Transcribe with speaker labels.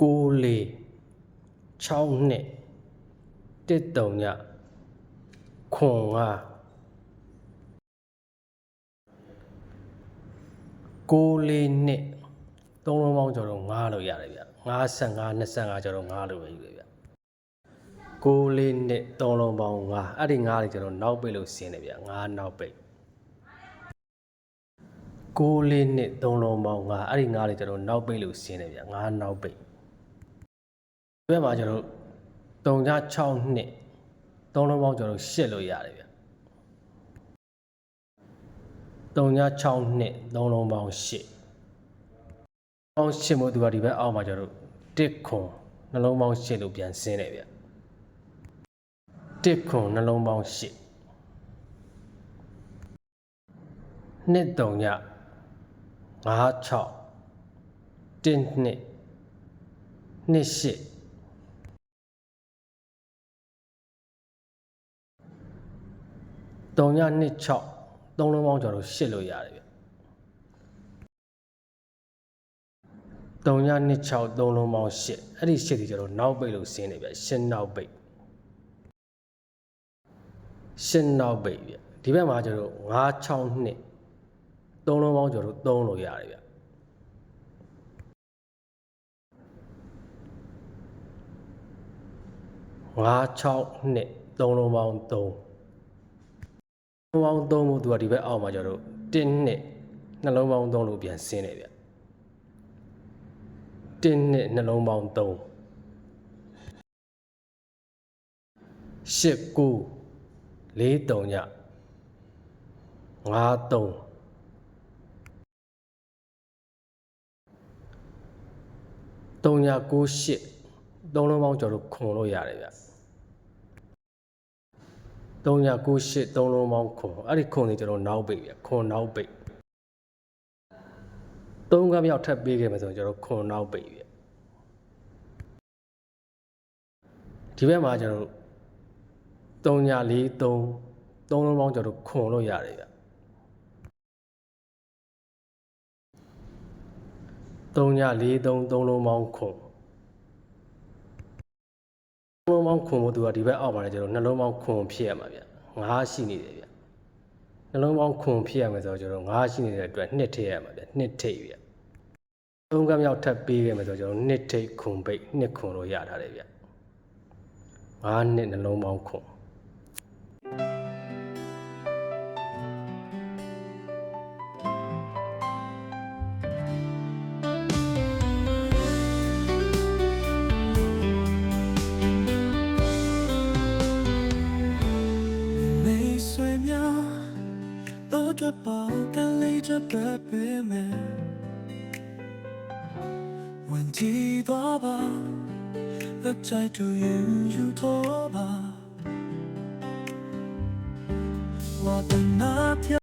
Speaker 1: 6လေး6နှစ်တစ်တုံညခွန်ငါ6လေးနှစ်သုံးလုံးပေါင်းကျော်တော့9လို့ရတယ်ဗျ55 25ကျော်တော့9လို့ပဲယူတယ်ဗျ6လေးနှစ်သုံးလုံးပေါင်း9အဲ့ဒီ9လေးကျော်တော့နောက်ပိတ်လို့ဆင်းတယ်ဗျ9နောက်ပိတ်6လေးနှစ်သုံးလုံးပေါင်း9အဲ့ဒီ9လေးကျော်တော့နောက်ပိတ်လို့ဆင်းတယ်ဗျ9နောက်ပိတ်ဒီ ဘက်မှာကျွန်တော်3ည6နှစ်သုံးလုံးပေါင်းကျော်တော့8လို့ရတယ်ဗျ3ည6နှစ်သုံးလုံးပေါင်း8ပေါင်း8မို့သူကဒီဘက်အောက်မှာကျွန်တော်တစ်ခွန်နှလုံးပေါင်း8လို့ပြန်ဆင်းတယ်ဗျတစ်ခွန်နှလုံးပေါင်း8နှစ်3ည5 6တစ်နှစ်နှစ်8 3ည2 6သုံးလုံးပေါင်းကျော်တော့8လို့ရတယ်ဗျ3ည2 6သုံးလုံးပေါင်း8အဲ့ဒီ8ဒီကျတော့နောက်ပိတ်လို့ဆင်းနေဗျ8နောက်ပိတ်8နောက်ပိတ်ဗျဒီဘက်မှာကျတော့9 6နှစ်သုံးလုံးပေါင်းကျော်တော့3လို့ရတယ်ဗျ9 6နှစ်သုံးလုံးပေါင်း3နှ လုံးပေါင်း3လို့သူကဒီဘက်အောက်မှာကျတော့1နှစ်နှလုံးပေါင်း3လို့ပြန်ဆင်းတယ်ဗျ1နှစ်နှလုံးပေါင်း3 8 9 4 3ည5 3 3ည9 8သုံးလုံးပေါင်းကျော်လို့ခွန်လို့ရတယ်ဗျ 3ည9 8သုံးလုံးပေါင်းခွန်အဲ့ဒီခွန်တွေကျွန်တော်နောက်ပိတ်ဗျခွန်နောက်ပိတ်သုံးကမြောက်ထပ်ပေးခဲ့မယ်ဆိုရင်ကျွန်တော်ခွန်နောက်ပိတ်ဗျဒီဘက်မှာကျွန်တော်3ည4 3သုံးလုံးပေါင်းကျွန်တော်ခွန်လို့ရတယ်ဗျ3ည4 3သုံးလုံးပေါင်းခွန် နှလုံးပေါင်းခွန်ဖို့သူကဒီဘက်အောက်မှာလည်းကျွန်တော်နှလုံးပေါင်းခွန်ဖြစ်ရမှာဗျငါးရှိနေတယ်ဗျနှလုံးပေါင်းခွန်ဖြစ်ရမယ်ဆိုတော့ကျွန်တော်ငါးရှိနေတဲ့အတွက်နှစ်ထိပ်ရမှာဗျနှစ်ထိပ်ဗျသုံးကမြောက်ထပ်ပေးခဲ့မယ်ဆိုတော့ကျွန်တော်နှစ်ထိပ်ခွန်ပိတ်နှစ်ခွန်လို့ရထားတယ်ဗျငါးနှစ်နှလုံးပေါင်းခွန်
Speaker 2: 都着包干累着的背面。问题多吧，而在就云如拖把。我的那条。